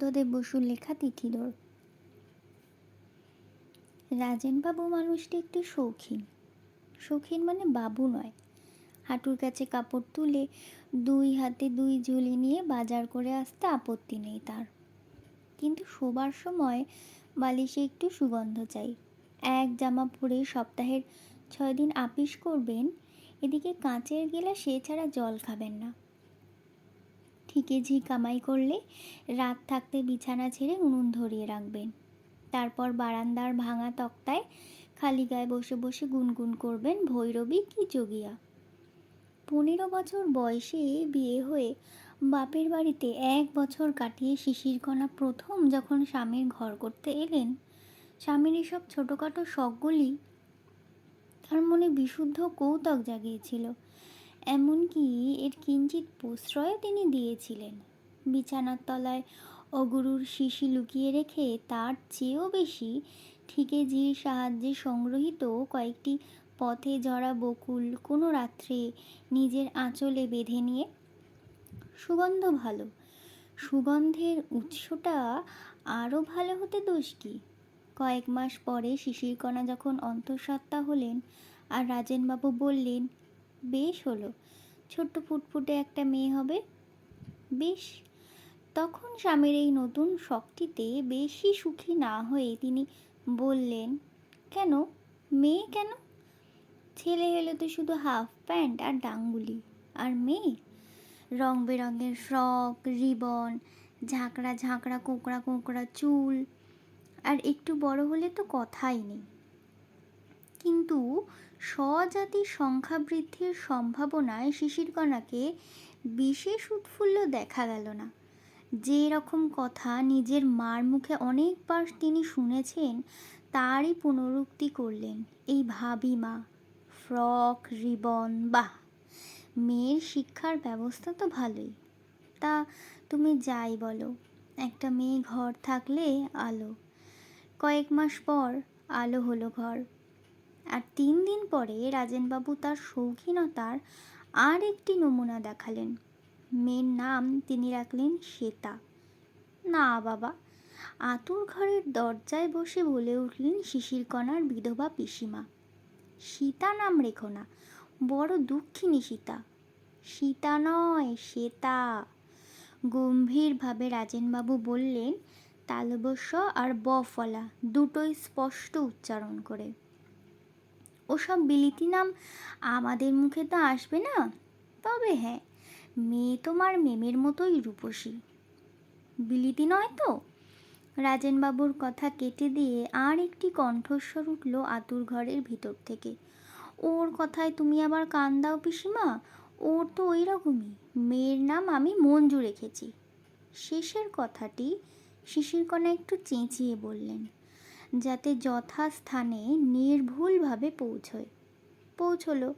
বুদ্ধদেব বসুর লেখা তিথিদোর রাজেনবাবু মানুষটি একটি শৌখিন। শৌখিন মানে বাবু নয়। হাঁটুর কাছে কাপড় তুলে দুই হাতে দুই ঝুলি নিয়ে বাজার করে আসতে আপত্তি নেই তার। কিন্তু শোবার সময় বালিশে একটু সুগন্ধ চাই। এক জামা পরে সপ্তাহের ছয় দিন আপিস করবেন, এদিকে কাঁচের গেলা সে ছাড়া জল খাবেন না। ঠিকে ঝি কামাই করলে রাত থাকতে বিছানা ছেড়ে উনুন ধরিয়ে রাখবেন। তারপর বারান্দার ভাঙা তক্তায় খালি গায়ে বসে বসে গুনগুন করবেন ভৈরবী কি যোগিয়া। পনেরো বছর বয়সে বিয়ে হয়ে বাপের বাড়িতে এক বছর কাটিয়ে শিশিরকণা প্রথম যখন স্বামীর ঘর করতে এলেন, স্বামীর এসব ছোটোখাটো শখগুলি তার মনে বিশুদ্ধ কৌতক জাগিয়েছিল। এমনকি এর কিঞ্চিত প্রশ্রয় তিনি দিয়েছিলেন। বিছানার তলায় অগুরুর শিশি লুকিয়ে রেখে তার চেয়েও বেশি ঠিকে ঝির সাহায্যে সংগ্রহীত কয়েকটি পথে জড়া বকুল কোনো রাত্রে নিজের আঁচলে বেঁধে নিয়ে। সুগন্ধ ভালো। সুগন্ধের উৎসটা আরও ভালো হতে দোষ কি? কয়েক মাস পরে শিশির কণা যখন অন্তঃসত্ত্বা হলেন আর রাজেনবাবু বললেন, বেশ হলো। ছোট্ট ফুটফুটে একটা মেয়ে হবে। বেশ, তখন স্বামীর এই নতুন শখটিতে বেশি সুখী না হয়ে তিনি বললেন, কেন? মেয়ে কেন? ছেলে হলে তো শুধু হাফ প্যান্ট আর ডাঙ্গুলি। আর মেয়ে? রং বেরঙের ফ্রক, রিবন, ঝাঁকড়া ঝাঁকড়া, কোঁকড়া কোঁকড়া চুল। আর একটু বড় হলে তো কথাই নেই। কিন্তু স্বজাতির সংখ্যা বৃদ্ধির সম্ভাবনায় শিশিরকণাকে বিশেষ উৎফুল্ল দেখা গেল না। যে রকম কথা নিজের মার মুখে অনেকবার তিনি শুনেছেন, তারই পুনরুক্তি করলেন, এই ভাবি মা, ফ্রক, রিবন, বাহ, মেয়ের শিক্ষার ব্যবস্থা তো ভালোই। তা তুমি যাই বলো, একটা মেয়ে ঘর থাকলে আলো। কয়েক মাস পর আলো হলো ঘর। আর তিন দিন পরে রাজেনবাবু তার শৌখিনতার আর একটি নমুনা দেখালেন। মেয়ের নাম তিনি রাখলেন শ্বেতা। না বাবা, আতুর ঘরের দরজায় বসে বলে উঠলেন শিশিরকণার বিধবা পিসিমা। সীতা নাম রেখো না, বড় দুঃখিনী সীতা। সীতা নয়, শ্বেতা। গম্ভীরভাবে রাজেনবাবু বললেন তালবস্য আর বফলা দুটোই স্পষ্ট উচ্চারণ করে। ওসব বিলিতি নাম আমাদের মুখে তো আসবে না। তবে হ্যাঁ মেয়ে তোমার মেমের মতোই রূপসী। বিলিতি নয় তো? রাজেনবাবুর কথা কেটে দিয়ে আর একটি কণ্ঠস্বর উঠল আতুর ঘরের ভিতর থেকে। ওর কথায় তুমি আবার কান দাও পিসিমা, ওর তো ওই রকমই মেয়ের নাম আমি মঞ্জু রেখেছি। শেষের কথাটি শিশির কণা একটু চেঁচিয়ে বললেন। যাতে যথাস্থানে নির্ভুলভাবে পৌঁছয়। পৌঁছলো।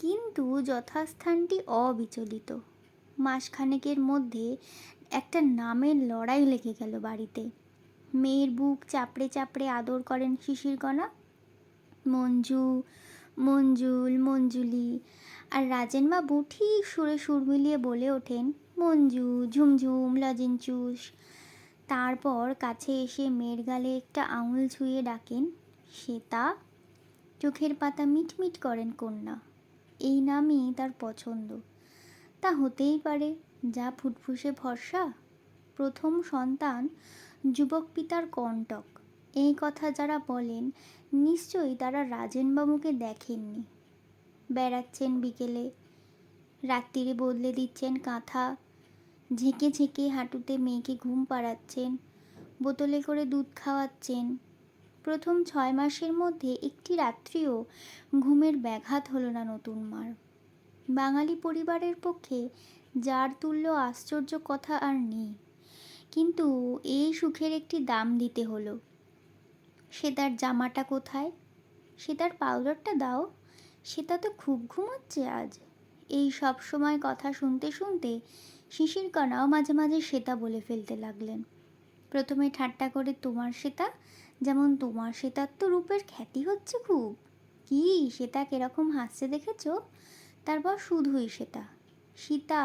কিন্তু যথাস্থানটি অবিচলিত। মাসখানেকের মধ্যে একটা নামের লড়াই লেগে গেল বাড়িতে। মেয়ের বুক চাপড়ে চাপড়ে আদর করেন শিশিরকণা। মঞ্জু, মঞ্জুল, মঞ্জুলি আর রাজেনবাবু ঠিক সুরে সুর মিলিয়ে বলে ওঠেন, মঞ্জু, ঝুমঝুম লজেনচুস তারপর কাছে এসে মেয়ের গালে একটা আঙুল ছুঁয়ে ডাকেন। শ্বেতা চোখের পাতা মিটমিট করেন কন্যা। এই নামই তার পছন্দ। তা হতেই পারে, যা ফুটফুসে ভরসা। প্রথম সন্তান যুবক পিতার কণ্টক। এই কথা যারা বলেন, নিশ্চয়ই তারা রাজেনবাবুকে দেখেননি। বেড়াচ্ছেন বিকেলে, রাত্রিরে বদলে দিচ্ছেন কাঁথা ঝেঁকে ঝেঁকে হাঁটুতে মেয়েকে ঘুম পাড়াচ্ছেন, বোতলে করে দুধ খাওয়াচ্ছেন। প্রথম ছয় মাসের মধ্যে একটি রাত্রিও ঘুমের ব্যাঘাত হলো না নতুন মার। বাঙালি পরিবারের পক্ষে যার তুল্য আশ্চর্য কথা আর নেই, কিন্তু এই সুখের একটি দাম দিতে হলো। সে তার জামাটা কোথায়? সে তার পাউডারটা দাও সেটা তো খুব ঘুমোচ্ছে আজ। এই সব সময় কথা শুনতে শুনতে শিশির কণাও মাঝে মাঝে শ্বেতা বলে ফেলতে লাগলেন। প্রথমে ঠাট্টা করে, তোমার শ্বেতা যেমন তোমার শ্বেতার তো রূপের খ্যাতি হচ্ছে খুব। কি শ্বেতা কীরকম হাসছে দেখেছ? তারপর শুধুই শ্বেতা সীতা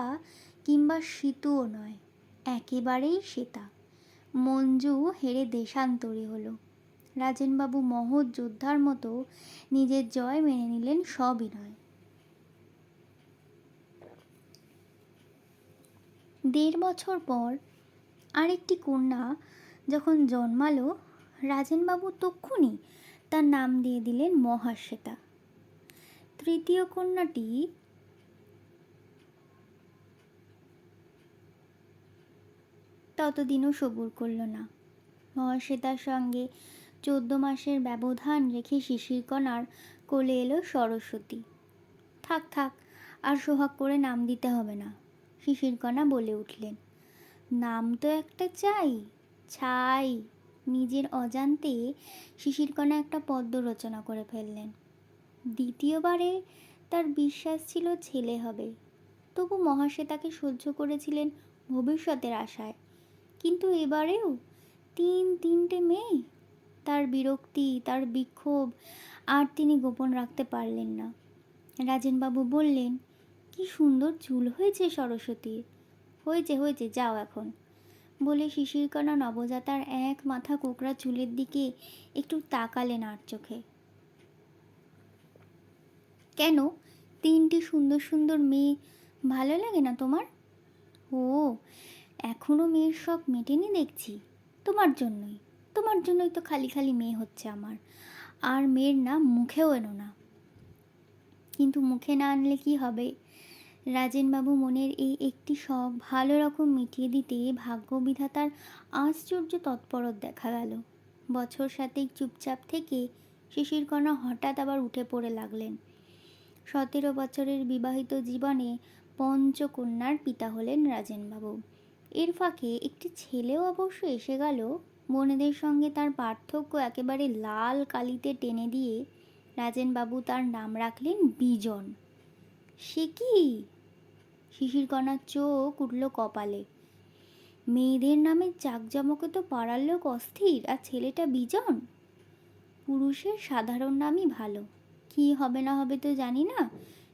কিংবা সীতুও নয়, একেবারেই শ্বেতা মঞ্জু হেরে দেশান্তরী হলো। রাজেনবাবু মহৎ যোদ্ধার মতো নিজের জয় মেনে নিলেন সবিনয় দেড় বছর পর আরেকটি কন্যা যখন জন্মালো, রাজেনবাবু তক্ষুনি তার নাম দিয়ে দিলেন মহাশ্বেতা। তৃতীয় কন্যাটি ততদিনও সবুর করল না। মহাশ্বেতার সঙ্গে চোদ্দ মাসের ব্যবধান রেখে শিশিরকণার কোলে এলো সরস্বতী। থাক থাক, আর সোহাগ করে নাম দিতে হবে না। শিশিরকণা বলে উঠলেন। নাম তো একটা চাই, ছাই, নিজের অজান্তে শিশিরকণা একটা পদ্ম রচনা করে ফেললেন। দ্বিতীয়বারে তার বিশ্বাস ছিল ছেলে হবে। তবু মহাশ্বেতাকে সহ্য করেছিলেন ভবিষ্যতের আশায়। কিন্তু এবারেও তিন তিনটে মেয়ে, তার বিরক্তি, তার বিক্ষোভ আর তিনি গোপন রাখতে পারলেন না। রাজেনবাবু বললেন কি সুন্দর চুল হয়েছে সরস্বতীর হয়েছে হয়েছে, যাও এখন। বলে শিশিরকণা নবজাতার এক মাথা কোকড়া চুলের দিকে একটু তাকালেন আর চোখে। কেন? তিনটি সুন্দর সুন্দর মেয়ে ভালো লাগে না তোমার? ও এখনও মেয়ের শখ মেটেনি দেখছি। তোমার জন্যই। তোমার জন্যই তো খালি খালি মেয়ে হচ্ছে আমার। আর মেয়ের নাম মুখেও এনো না। কিন্তু মুখে না আনলে কি হবে? রাজেনবাবু মনের এই একটি শখ ভালো রকম মিটিয়ে দিতে ভাগ্যবিধাতার আশ্চর্য তৎপরত দেখা গেল। বছর সাতেক চুপচাপ থেকে শিশিরকণা হঠাৎ আবার উঠে পড়ে লাগলেন। সতেরো বছরের বিবাহিত জীবনে পঞ্চকন্যার পিতা হলেন রাজেনবাবু। এর ফাঁকে একটি ছেলেও অবশ্য এসে গেল। বোনেদের সঙ্গে তার পার্থক্য একেবারে লাল কালিতে টেনে দিয়ে রাজেনবাবু তার নাম রাখলেন বিজন। সে কি? শিশিরকণার চোখ উঠল কপালে। মেয়েদের নামে জাকজমকে তো পাড়ার লোক অস্থির, আর ছেলেটা বিজন? পুরুষের সাধারণ নামই ভালো। কি হবে না হবে তো জানি না।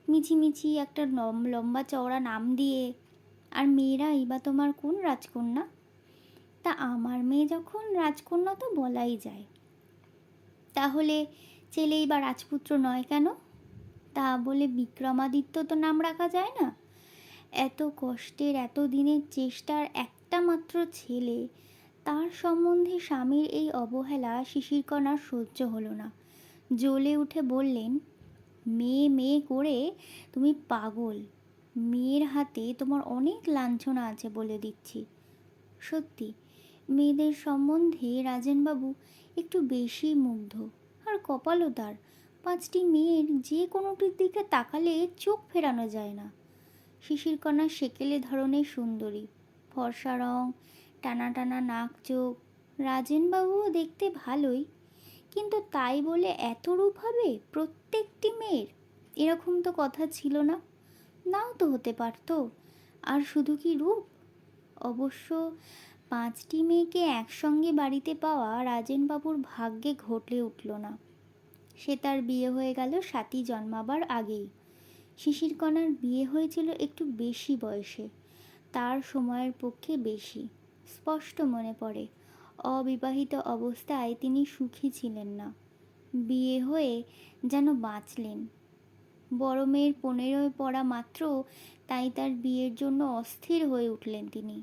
মিছিমিছি একটা লম্বা চওড়া নাম দিয়ে। আর মেয়েরাই বা তোমার কোন রাজকন্যা? তা আমার মেয়ে যখন রাজকন্যা তো বলাই যায়। তাহলে ছেলেই বা রাজপুত্র নয় কেন? তা বলে বিক্রমাদিত্য তো নাম রাখা যায় না? এত কষ্টের, এত দিনের চেষ্টার একটা মাত্র ছেলে। তার সম্বন্ধে স্বামীর এই অবহেলা শিশিরকণার সহ্য হলো না। জ্বলে উঠে বললেন, মেয়ে মেয়ে করে তুমি পাগল। মেয়ের হাতে তোমার অনেক লাঞ্ছনা আছে বলে দিচ্ছি। সত্যি, মেয়েদের সম্বন্ধে রাজেনবাবু একটু বেশি মুগ্ধ। আর কপালও তার। পাঁচটি মেয়ের যে কোনোটির দিকে তাকালে চোখ ফেরানো যায় না। শিশিরকণা সেকেলে ধরনের সুন্দরী। ফর্সা রং, টানা টানা নাক চোখ। রাজেনবাবুও দেখতে ভালোই। কিন্তু তাই বলে এত রূপ হবে প্রত্যেকটি মেয়ের? এরকম তো কথা ছিল না। নাও তো হতে পারতো। আর শুধু কি রূপ? অবশ্য পাঁচটি মেয়েকে একসঙ্গে বাড়িতে পাওয়া রাজেনবাবুর ভাগ্যে ঘটলে উঠল না। সে তার বিয়ে হয়ে গেল সাথী জন্মাবার আগেই। শিশিরকণার বিয়ে হয়েছিল একটু বেশি বয়সে। তার সময়ের পক্ষে বেশি। স্পষ্ট মনে পড়ে, অবিবাহিত অবস্থায় তিনি সুখী ছিলেন না। বিয়ে হয়ে যেন বাঁচলেন। বড় মেয়ের পনেরোয় পড়া মাত্র তাই তার বিয়ের জন্য অস্থির হয়ে উঠলেন তিনি।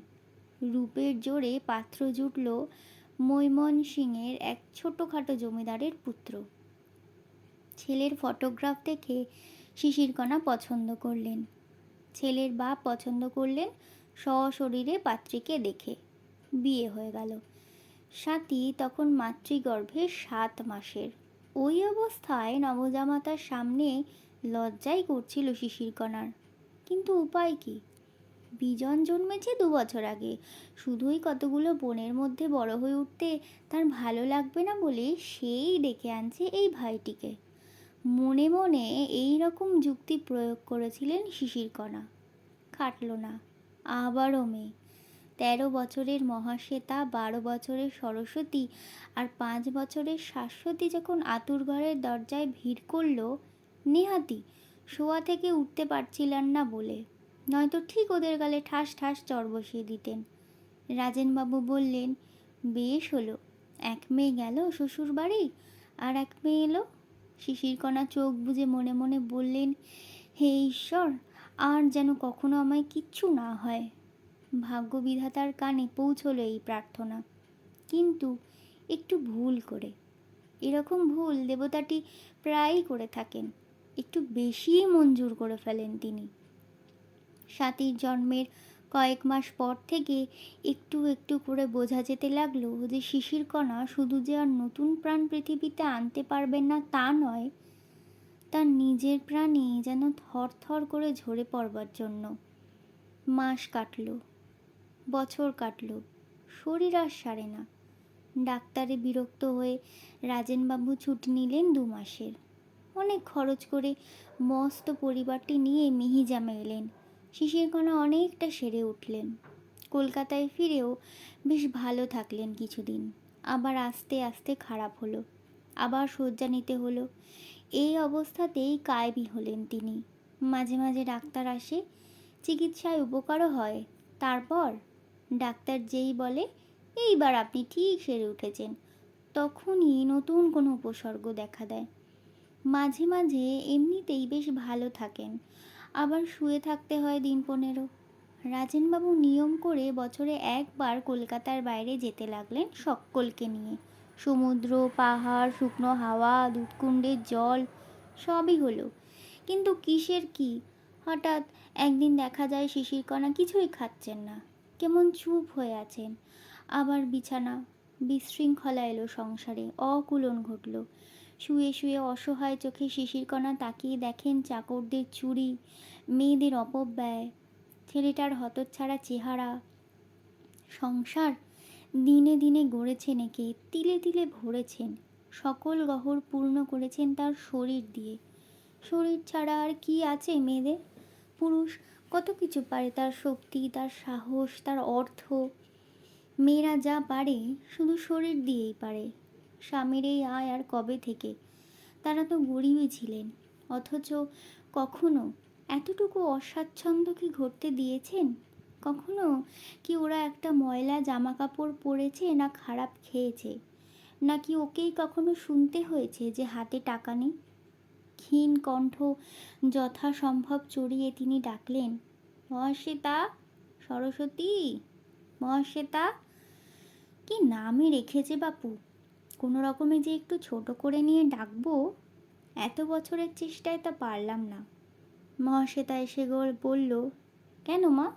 রূপের জোরে পাত্র জুটল মৈমন সিংয়ের এক ছোটোখাটো জমিদারের পুত্র। ছেলের ফটোগ্রাফ দেখে শিশিরকণা পছন্দ করলেন। ছেলের বাপ পছন্দ করলেন সশরীরে পাত্রীকে দেখে। বিয়ে হয়ে গেল। সাথী তখন মাতৃগর্ভে সাত মাসের। ওই অবস্থায় নবজামাতার সামনে লজ্জাই করছিল শিশিরকণার কিন্তু উপায় কি? বিজন জন্মেছে দু বছর আগে। শুধুই কতগুলো বোনের মধ্যে বড় হয়ে উঠতে তার ভালো লাগবে না বলে সেই ডেকে আনছে এই ভাইটিকে। মনে মনে এই রকম যুক্তি প্রয়োগ করেছিলেন শিশিরকণা খাটল না, আবারও মেয়ে তেরো বছরের মহাশ্বেতা, বারো বছরের সরস্বতী আর পাঁচ বছরের শাশ্বতী যখন আতুর ঘরের দরজায় ভিড় করল, নেহাতি শোয়া থেকে উঠতে পারছিলেন না বলে। নয়তো ঠিক ওদের গালে ঠাস ঠাস চর বসিয়ে দিতেন। রাজেনবাবু বললেন, বেশ হলো, এক মেয়ে গেল শ্বশুর বাড়ি আর এক মেয়ে এলো? শিশিরকণা চোখ বুজে মনে মনে বললেন, হে ঈশ্বর, আর যেন কখনো আমায় কিচ্ছু না হয়। ভাগ্য বিধাতার কানে পৌঁছলো এই প্রার্থনা। কিন্তু একটু ভুল করে। এরকম ভুল দেবতাটি প্রায়ই করে থাকেন। একটু বেশিই মঞ্জুর করে ফেলেন তিনি। সাতির জন্মের কয়েক মাস পর থেকে একটু একটু করে বোঝা যেতে লাগল যে শিশির কণা শুধু যে আর নতুন প্রাণ পৃথিবীতে আনতে পারবেন না তা নয়, তার নিজের প্রাণে যেন থর থর করে ঝরে পড়বার জন্য। মাস কাটল, বছর কাটল, শরীর আর সারে না। ডাক্তারে বিরক্ত হয়ে রাজেনবাবু ছুটি নিলেন দু মাসের। অনেক খরচ করে মস্ত পরিবারটি নিয়ে মিহিজামে এলেন। শিশিরকণা অনেকটা সেরে উঠলেন। কলকাতায় ফিরেও বেশ ভালো থাকলেন কিছুদিন। আবার আস্তে আস্তে খারাপ হলো, আবার শয্যা নিতে হলো। এই অবস্থাতেই কায়েবি হলেন তিনি। মাঝে মাঝে ডাক্তার আসে, চিকিৎসায় উপকারও হয়। তারপর ডাক্তার যেই বলে, এইবার আপনি ঠিক সেরে উঠেছেন। তখনই নতুন কোনো উপসর্গ দেখা দেয়। মাঝে মাঝে এমনিতেই বেশ ভালো থাকেন। আবার শুয়ে থাকতে হয় দিন পনেরো। রাজেনবাবু নিয়ম করে বছরে একবার কলকাতার বাইরে যেতে লাগলেন সকলকে নিয়ে। সমুদ্র, পাহাড়, শুকনো হাওয়া, দুধকুণ্ডের জল, সবই হলো। কিন্তু কিসের কি? হঠাৎ একদিন দেখা যায় শিশির কণা কিছুই খাচ্ছেন না। কেমন চুপ হয়ে আছেন। আবার বিছানা, বিশৃঙ্খলা এলো সংসারে, অকুলন ঘটল। শুয়ে শুয়ে অসহায় চোখে শিশিরকণা তাকিয়ে দেখেন চাকরদের চুরি, মেয়েদের অপব্যয়, ছেলেটার হতচ্ছাড়া চেহারা। সংসার দিনে দিনে গড়েছেন একে তিলে তিলে ভরেছেন। সকল গহর পূর্ণ করেছেন তার শরীর দিয়ে। শরীর ছাড়া আর কি আছে মেয়েদের? পুরুষ কত কিছু পারে তার শক্তি, তার সাহস, তার অর্থ? মেয়েরা যা পারে শুধু শরীর দিয়েই পারে। স্বামীর এই আয় আর কবে থেকে? তারা তো গরিবই ছিলেন। অথচ কখনো এতটুকু অস্বাচ্ছন্দ্য কি ঘটতে দিয়েছেন? কখনো কি ওরা একটা ময়লা জামা কাপড় পরেছে না খারাপ খেয়েছে? নাকি ওকেই কখনো শুনতে হয়েছে যে হাতে টাকা নেই? ক্ষীণ কণ্ঠ যথাসম্ভব চড়িয়ে তিনি ডাকলেন, মহাশ্বেতা, সরস্বতী, মহাশ্বেতা, কি নামে রেখেছে বাপু? কোনো রকমে যে একটু ছোট করে নিয়ে ডাকবো, এত বছরের চেষ্টায় তা পারলাম না। মহাশ্বেতা এসে বলল, কেন মা?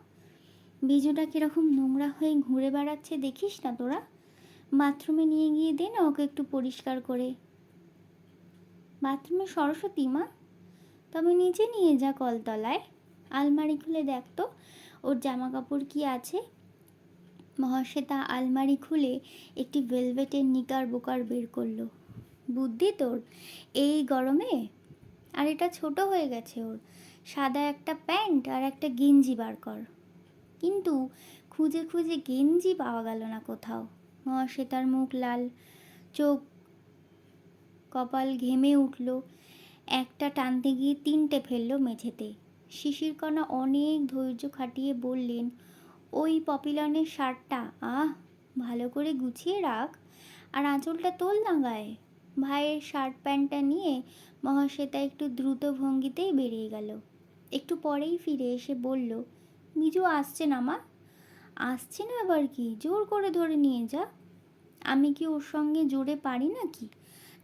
বিজুটা কীরকম নোংরা হয়ে ঘুরে বেড়াচ্ছে দেখিস না তোরা? বাথরুমে নিয়ে গিয়ে দে না ওকে একটু পরিষ্কার করে। বাথরুমে সরস্বতী মা? তবে নিচে নিয়ে যা কলতলায়। আলমারি খুলে দেখ তো, ওর জামা কাপড় কি আছে? মহাশ্বেতা আলমারি খুলে একটি ভেলভেটের নিকার বোকার বের করল। বুদ্ধি তোর, এই গরমে? আর এটা ছোট হয়ে গেছে ওর। সাদা একটা প্যান্ট আর একটা গেঞ্জি বার কর। কিন্তু খুঁজে খুঁজে গেঞ্জি পাওয়া গেল না কোথাও মহাশ্বেতার মুখ লাল, চোখ কপাল ঘেমে উঠল। একটা টানতে গিয়ে তিনটে ফেলল মেঝেতে। শিশির কণা অনেক ধৈর্য খাটিয়ে বললেন ওই পপিলনের শার্টটা, আহ, ভালো করে গুছিয়ে রাখ। আর আঁচলটা তোল না গায়ে। ভাইয়ের শার্ট প্যান্টটা নিয়ে মহাশ্বেতা একটু দ্রুত ভঙ্গিতেই বেরিয়ে গেল। একটু পরেই ফিরে এসে বলল বিজু আসছে না মা? আসছে না আবার কি? জোর করে ধরে নিয়ে যা। আমি কি ওর সঙ্গে জোরে পারি নাকি?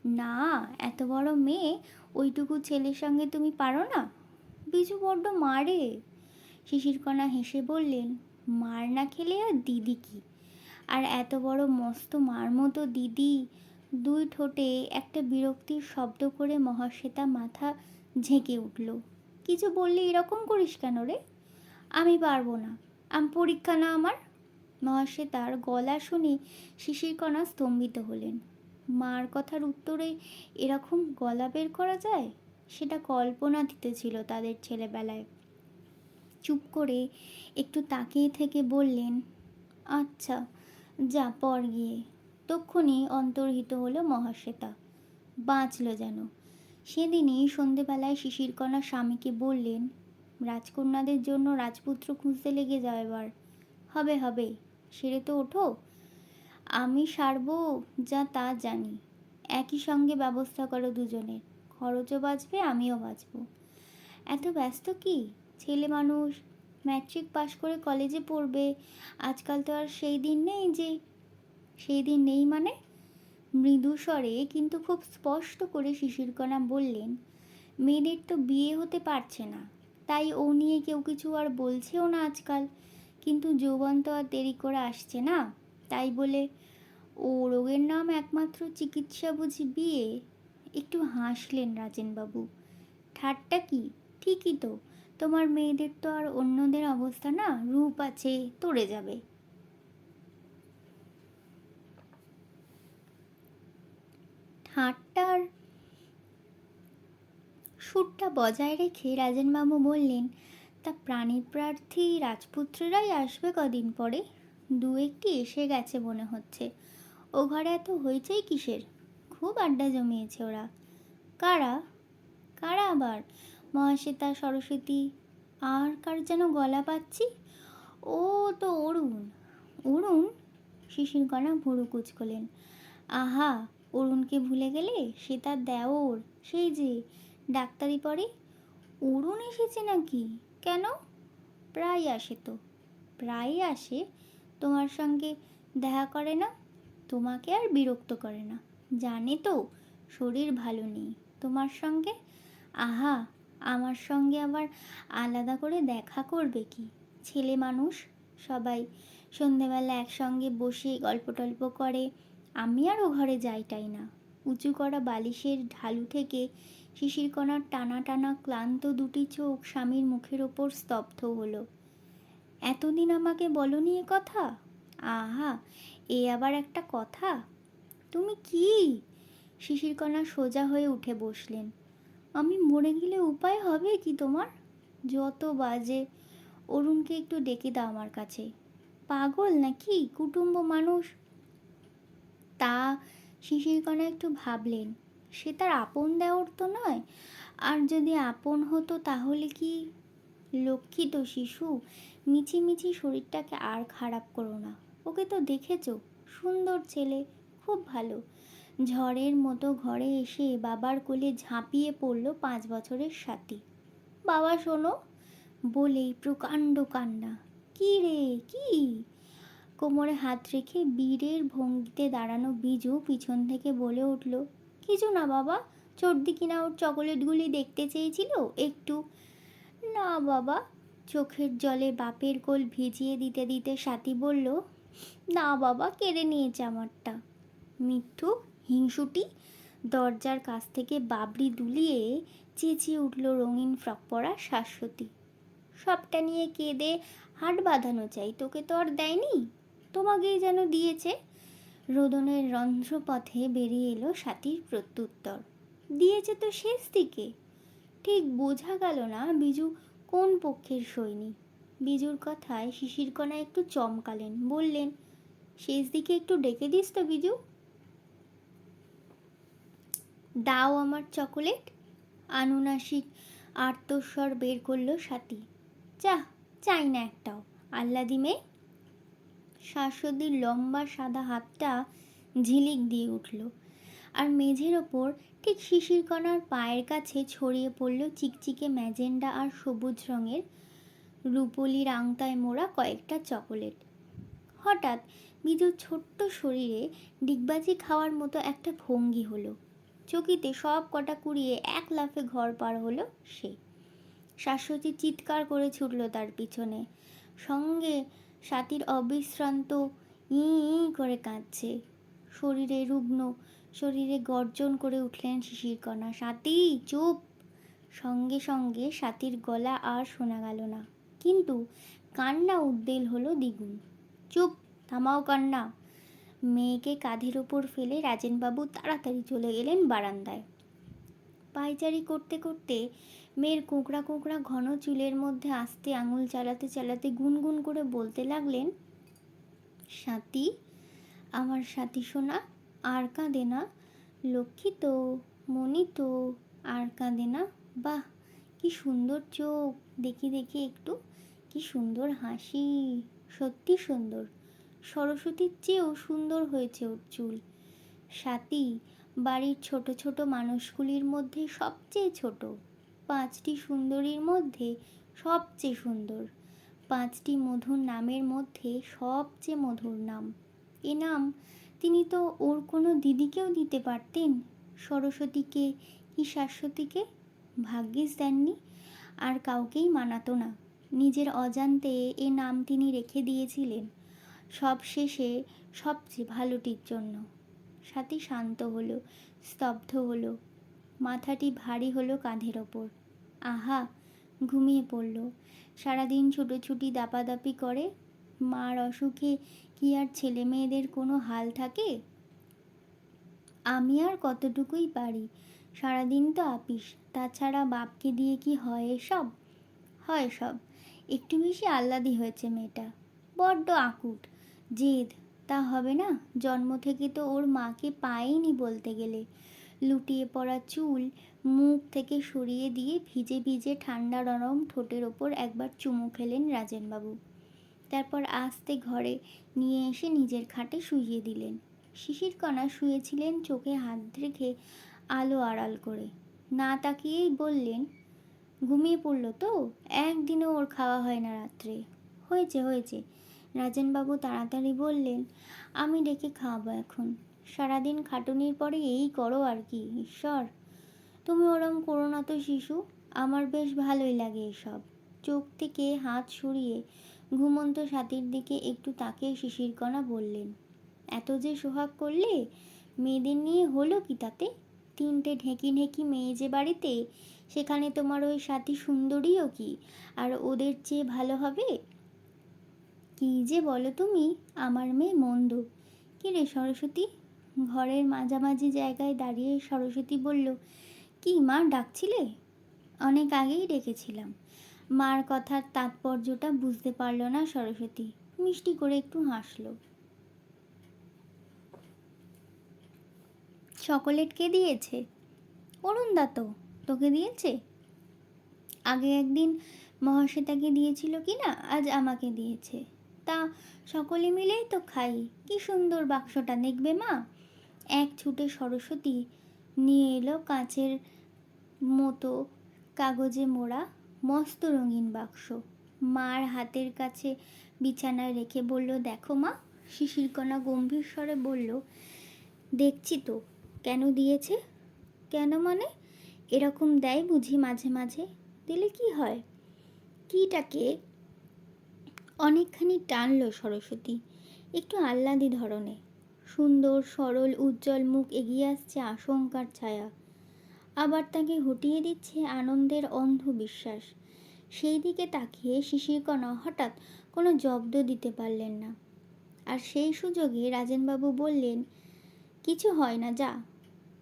না, এত বড় মেয়ে, ওইটুকু ছেলের সঙ্গে তুমি পারো না? বিজু বড্ড মারে। শিশিরকণা হেসে বললেন মার না খেলে আর দিদি কি? আর এত বড় মস্ত মার মতো দিদি। দুই ঠোঁটে একটা বিরক্তির শব্দ করে মহাশ্বেতা মাথা ঝেঁকে উঠল। কিছু বললে এরকম করিস কেন রে? আমি পারব না। আমি পরীক্ষা না আমার? মহাশ্বেতার গলা শুনে শিশিরকণা স্তম্ভিত হলেন। মার কথার উত্তরে এরকম গলা বের করা যায়? সেটা কল্পনাতীতে ছিল তাদের ছেলেবেলায়। চুপ করে একটু তাকিয়ে থেকে বললেন আচ্ছা যা পর গিয়ে। তক্ষুনি অন্তর্হিত হলো মহাশ্বেতা। বাঁচল যেন। সেদিনই সন্ধেবেলায় শিশিরকণা স্বামীকে বললেন, রাজকন্যাদের জন্য রাজপুত্র খুঁজতে লেগে যাও এবার। হবে হবে, সেরে তো ওঠো। আমি সারবো যা তা জানি। একই সঙ্গে ব্যবস্থা করো দুজনের। খরচও বাঁচবে, আমিও বাঁচবো। এত ব্যস্ত কি? ছেলে মানুষ ম্যাট্রিক পাশ করে কলেজে পড়বে। আজকাল তো আর সেই দিন নেই যে, সেই দিন নেই মানে মৃদু স্বরে, কিন্তু খুব স্পষ্ট করে শিশিরকণা বললেন, মেয়েদের তো বিয়ে হতে পারছে না। তাই ও নিয়ে কেউ কিছু আর বলছেও না আজকাল। কিন্তু যৌবন তো আর দেরি করে আসছে না। তাই বলে, ও রোগের নাম একমাত্র চিকিৎসা বুঝি বিয়ে? একটু হাসলেন রাজেনবাবু। ঠাট্টা কি? ঠিকই তো। তোমার মেয়েদের তো আর অন্যদের অবস্থা না, রূপ আছে, তরে যাবে। ঠাট্টার সুরটা বজায় রেখে রাজেনবাবু বললেন, তা প্রাণী প্রার্থী রাজপুত্ররাই আসবে কদিন পরে? দু একটি এসে গেছে মনে হচ্ছে। ও ঘরে এত হইচই কিসের? খুব আড্ডা জমিয়েছে ওরা। কারা? কারা আবার? মহাশ্বেতা সরস্বতী, আর কার যেন গলা পাচ্ছি? ও তো অরুণ। অরুণ? শিশির কণা ভুরু কুচকলেন। আহা, অরুণকে ভুলে গেলে সে তার দেওর, সেই যে ডাক্তারি পড়ে। অরুণ এসেছে নাকি? কেন? প্রায় আসে তো। প্রায় আসে? তোমার সঙ্গে দেখা করে না? তোমাকে আর বিরক্ত করে না। জানে তো, শরীর ভালো নেই তোমার সঙ্গে। আহা আমার সঙ্গে আবার আলাদা করে দেখা করবে কি? ছেলে মানুষ, সবাই সন্ধেবেলা একসঙ্গে বসে গল্প টল্প করে। আমি আর ও ঘরে যাইটাই না। উঁচু করা বালিশের ঢালু থেকে শিশিরকণার টানা টানা ক্লান্ত দুটি চোখ স্বামীর মুখের ওপর স্তব্ধ হলো। এতদিন আমাকে বলনি এ কথা? আহা, এ আবার একটা কথা? তুমি কি? শিশিরকণা সোজা হয়ে উঠে বসলেন। আমি মরে গেলে উপায় হবে কি তোমার? যত বাজে। অরুণকে একটু ডেকে দাও আমার কাছে। পাগল নাকি? কুটুম্ব মানুষ। তা শিশিরকণা একটু ভাবলেন। সে তার আপন দেওয়ার তো নয়। আর যদি আপন হতো তাহলে কি? লক্ষ্মী তো শিশু, মিছিমিছি শরীরটাকে আর খারাপ করো না। ওকে তো দেখেছ, সুন্দর ছেলে, খুব ভালো। ঝড়ের মতো ঘরে এসে বাবার কোলে ঝাঁপিয়ে পড়ল পাঁচ বছরের সাথী। বাবা, শোনো, বলেই প্রকাণ্ড কান্না। কি রে, কি? কোমরে হাত রেখে বীরের ভঙ্গিতে দাঁড়ানো বিজু পিছন থেকে বলে উঠল, কিছু না বাবা, চর্দি কিনা ওর চকোলেটগুলি দেখতে চেয়েছিল, একটু। না বাবা। চোখের জলে বাপের কোল ভিজিয়ে দিতে দিতে সাথী বলল, না বাবা, কেড়ে নিয়েছে আমারটা। মিঠু হিংসুটি দরজার কাছ থেকে বাবরি দুলিয়ে চেঁচিয়ে উঠল রঙিন ফ্রক পরা শাশ্বতী। সবটা নিয়ে কেঁদে হাট বাঁধানো চাই, তোকে তো আর দেয়নি, তোমাকেই যেন দিয়েছে। রোদনের রন্ধ্রপথে বেরিয়ে এলো সাথীর প্রত্যুত্তর। দিয়েছে তো শেষ দিকে, ঠিক বোঝা গেল না বিজু কোন পক্ষের সৈনিক। বিজুর কথায় শিশিরকণা একটু চমকালেন, বললেন, শেষ দিকে একটু ডেকে দিস তো বিজু। দাও আমার চকোলেট। আনুনাসিক আর্তস্বর বের করল সাথী। যা, চাই না একটাও। আল্লাদি মেয়ে শাশ্বতীর লম্বা সাদা হাতটা ঝিলিক দিয়ে উঠল। আর মেঝের ওপর ঠিক শিশিরকণার পায়ের কাছে ছড়িয়ে পড়ল চিকচিকে ম্যাজেন্ডা আর সবুজ রঙের রুপোলির আংতায় মোড়া কয়েকটা চকোলেট। হঠাৎ বিজুর ছোট্ট শরীরে ডিগবাজি খাওয়ার মতো একটা ভঙ্গি হলো। চকিতে সব কটা কুড়িয়ে এক লাফে ঘর পার হলো সে। শাশ্বতী চিৎকার করে ছুটল তার পিছনে। সঙ্গে সাথীর অবিশ্রান্ত ই করে কাঁদছে। শরীরে রুগ্ন, শরীরে গর্জন করে উঠলেন শিশিরকণা। সাথী, চুপ! সঙ্গে সঙ্গে সাথীর গলা আর শোনা গেল না। কিন্তু কান্না উদ্বেল হলো দ্বিগুণ। চুপ, থামাও কান্না। মেয়েকে কাঁধের ওপর ফেলে রাজেনবাবু তাড়াতাড়ি চলে গেলেন বারান্দায়। পায়চারি করতে করতে মেয়ের কোঁকড়া কোঁকড়া ঘন চুলের মধ্যে আস্তে আঙুল চালাতে চালাতে গুনগুন করে বলতে লাগলেন, সাথী, আমার সাথী সোনা, আর কাঁদে না। লক্ষ্মী তো মনি তো, আর কাঁদে না। বাহ, কি সুন্দর চোখ। দেখি দেখি একটু। কি সুন্দর হাসি। সত্যি সুন্দর। সরস্বতীর চেয়েও সুন্দর হয়েছে ওর চুল। সাথী বাড়ির ছোট ছোট মানুষগুলির মধ্যে সবচেয়ে ছোট, পাঁচটি সুন্দরীর মধ্যে সবচেয়ে সুন্দর, পাঁচটি মধুর নামের মধ্যে সবচেয়ে মধুর নাম। এ নাম তিনি তো ওর কোনো দিদিকেও দিতে পারতেন, সরস্বতীকে কি শাশ্বতীকে ভাগ্যিস দেননি আর কাউকেই মানাতো না। নিজের অজান্তে এ নাম তিনি রেখে দিয়েছিলেন। সব শেষে সবচেয়ে ভালোটির জন্য। সাথী শান্ত হলো, স্তব্ধ হলো। মাথাটি ভারী হলো কাঁধের ওপর। আহা, ঘুমিয়ে পড়ল। সারাদিন ছুটোছুটি দাপাদাপি করে? মার অসুখে কি আর ছেলে মেয়েদের কোনো হাল থাকে? আমি আর কতটুকুই পারি? সারাদিন তো আপিস, তাছাড়া বাপকে দিয়ে কি হয় এসব? হয় সব। একটু বেশি আহ্লাদি হয়েছে মেয়েটা। বড্ড আকুট। জেদ, তা হবে না? জন্ম থেকে তো ওর মাকে পায়নি বলতে গেলে। লুটিয়ে পড়া চুল মুখ থেকে সরিয়ে দিয়ে ভিজে ভিজে ঠান্ডা নরম ঠোঁটের ওপর একবার চুমু খেলেন রাজেনবাবু। তারপর আস্তে ঘরে নিয়ে এসে নিজের খাটে শুইয়ে দিলেন। শিশির কণা শুয়েছিলেন চোখে হাত রেখে আলো আড়াল করে। না তাকিয়েই বললেন, ঘুমিয়ে পড়ল তো? একদিনও ওর খাওয়া হয় না রাত্রে। হয়েছে হয়েছে। রাজেনবাবু তাড়াতাড়ি বললেন, আমি ডেকে খাওয়াবো এখন। সারাদিন খাটুনির পরে এই করো আর কি, ঈশ্বর। তুমি ওরম করো না তো শিশু, আমার বেশ ভালোই লাগে এসব। চোখ থেকে হাত সরিয়ে ঘুমন্ত সাথীর দিকে একটু তাকিয়ে শিশিরকণা বললেন, এত যে সোহাগ করলে, মেয়েদের নিয়ে হলো কি তাতে? তিনটে ঢেঁকি ঢেঁকি মেয়ে যে বাড়িতে, সেখানে তোমার ওই সাথী সুন্দরীও কি? আর ওদের চেয়ে ভালো হবে? কি যে বলো তুমি, আমার মেয়ে মন্দ। কী রে সরস্বতী? ঘরের মাঝামাঝি জায়গায় দাঁড়িয়ে সরস্বতী বলল, কি মা, ডাকছিলে? অনেক আগেই ডেকেছিলাম। মার কথার তাৎপর্যটা বুঝতে পারল না সরস্বতী। মিষ্টি করে একটু হাসলো। চকোলেট কে দিয়েছে? অরুণদা তো। তোকে দিয়েছে? আগে একদিন মহাশ্বেতাকে দিয়েছিল কি না, আজ আমাকে দিয়েছে। তা সকলে মিলেই তো খাই। কি সুন্দর বাক্সটা দেখবে মা। এক ছুটে সরস্বতী নিয়ে এলো কাঁচের মতো কাগজে মোড়া মস্ত রঙিন বাক্স। মার হাতের কাছে বিছানায় রেখে বলল, দেখো মা। শিশিরকণা গম্ভীর স্বরে বলল, দেখছি তো। কেন দিয়েছে? কেন মানে? এরকম দেয় বুঝি মাঝে মাঝে। দিলে কি হয়? কিটাকে অনেকখানি টানল সরস্বতী। একটু আহ্লাদি ধরনে। সুন্দর, সরল, উজ্জ্বল মুখ এগিয়ে আসছে আশঙ্কার ছায়া। আবার তাকে হটিয়ে দিচ্ছে আনন্দের অন্ধ বিশ্বাস। সেই দিকে তাকিয়ে শিশিরকণা হঠাৎ কোনো জব্দ দিতে পারলেন না। আর সেই সুযোগে রাজেনবাবু বললেন, কিছু হয় না, যা।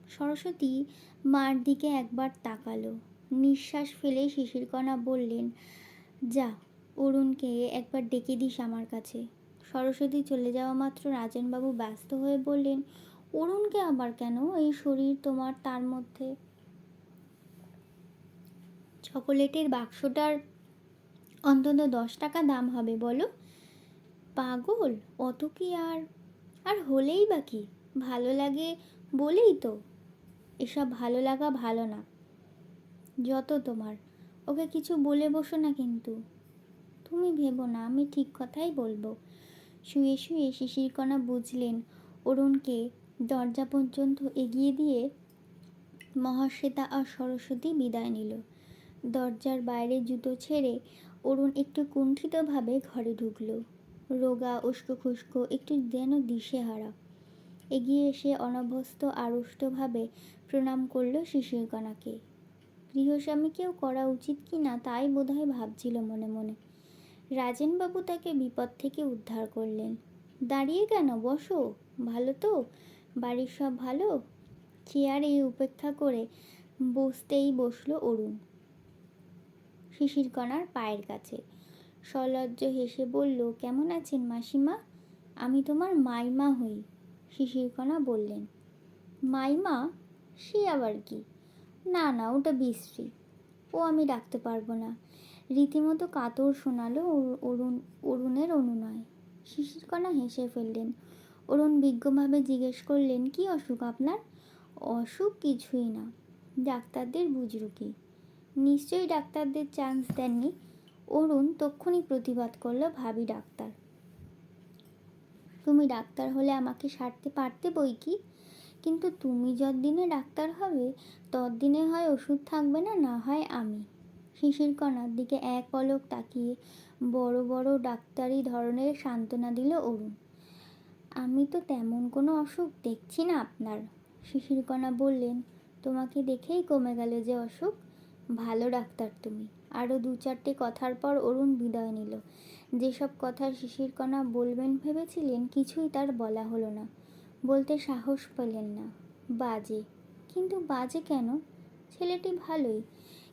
সরস্বতী মার দিকে একবার তাকালো। নিঃশ্বাস ফেলে শিশিরকণা বললেন, যা। অরুণকে একবার ডেকে দিস আমার কাছে। সরস্বতী চলে যাওয়া মাত্র রাজেনবাবু ব্যস্ত হয়ে বললেন, অরুণকে আবার কেন? এই শরীর তোমার তার মধ্যে। চকোলেটের বাক্সটার অন্তত দশ টাকা দাম হবে বলো। পাগল, অত কি আর? আর হলেই বা কি? ভালো লাগে বলেই তো। এসব ভালো লাগা ভালো না। যত তোমার। ওকে কিছু বলে বসো না কিন্তু। তুমি ভেবো না, আমি ঠিক কথাই বলব। শুয়ে শুয়ে শিশিরকণা বুঝলেন অরুণকে দরজা পর্যন্ত এগিয়ে দিয়ে মহাশ্বেতা আর সরস্বতী বিদায় নিল। দরজার বাইরে জুতো ছেড়ে অরুণ একটু কুণ্ঠিতভাবে ঘরে ঢুকল। রোগা উস্কো খুস্কো একটু যেন দিশেহারা। এগিয়ে এসে অনভ্যস্ত, আড়ষ্টভাবে প্রণাম করল শিশিরকণাকে গৃহস্বামীকেও করা উচিত কি না, তাই বোধহয় ভাবছিল মনে মনে। রাজেনবাবু তাকে বিপদ থেকে উদ্ধার করলেন। দাঁড়িয়ে কেন? বসো। ভালো তো? বাড়ির সব ভালো? চেয়ার এই উপেক্ষা করে বসতেই বসল অরুণ। শিশিরকণার পায়ের কাছে। সলজ্জ হেসে বলল, কেমন আছেন মাসিমা? আমি তোমার মাইমা হই। শিশিরকণা বললেন, মাইমা? সে আবার কি? না না, ওটা বিশ্রী। ও আমি ডাকতে পারব না। রীতিমতো কাতর শোনালো অরুণ, অরুণের অনুনয়। শিশিরকণা হেসে ফেললেন। অরুণ বিজ্ঞভাবে জিজ্ঞেস করলেন, কি অসুখ আপনার? অসুখ কিছুই না। ডাক্তারদের বুজরুকি। নিশ্চয়ই ডাক্তারদের চান্স দেননি। অরুণ তক্ষুনি প্রতিবাদ করল, ভাবি ডাক্তার। তুমি ডাক্তার হলে আমাকে সারতে পারতে বই কি? কিন্তু তুমি যতদিনে ডাক্তার হবে, ততদিনে হয় ওষুধ থাকবে না না হয় আমি। শিশির কণার দিকে এক পলক তাকিয়ে বড় বড় ডাক্তারি ধরনের সান্ত্বনা দিল অরুণ। আমি তো তেমন কোনো অসুখ দেখছি না আপনার শিশিরকণা বললেন। তোমাকে দেখেই কমে গেল যে অসুখ। ভালো ডাক্তার তুমি। আরও দু চারটে কথার পর অরুণ বিদায় নিল। যেসব কথা শিশিরকণা বলবেন ভেবেছিলেন, কিছুই তার বলা হলো না। বলতে সাহস পেলেন না। বাজে। কিন্তু বাজে কেন? ছেলেটি ভালোই।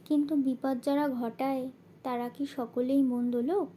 কিন্তু বিপদ যারা ঘটায় তারা কি সকলেই মন্দ লোক?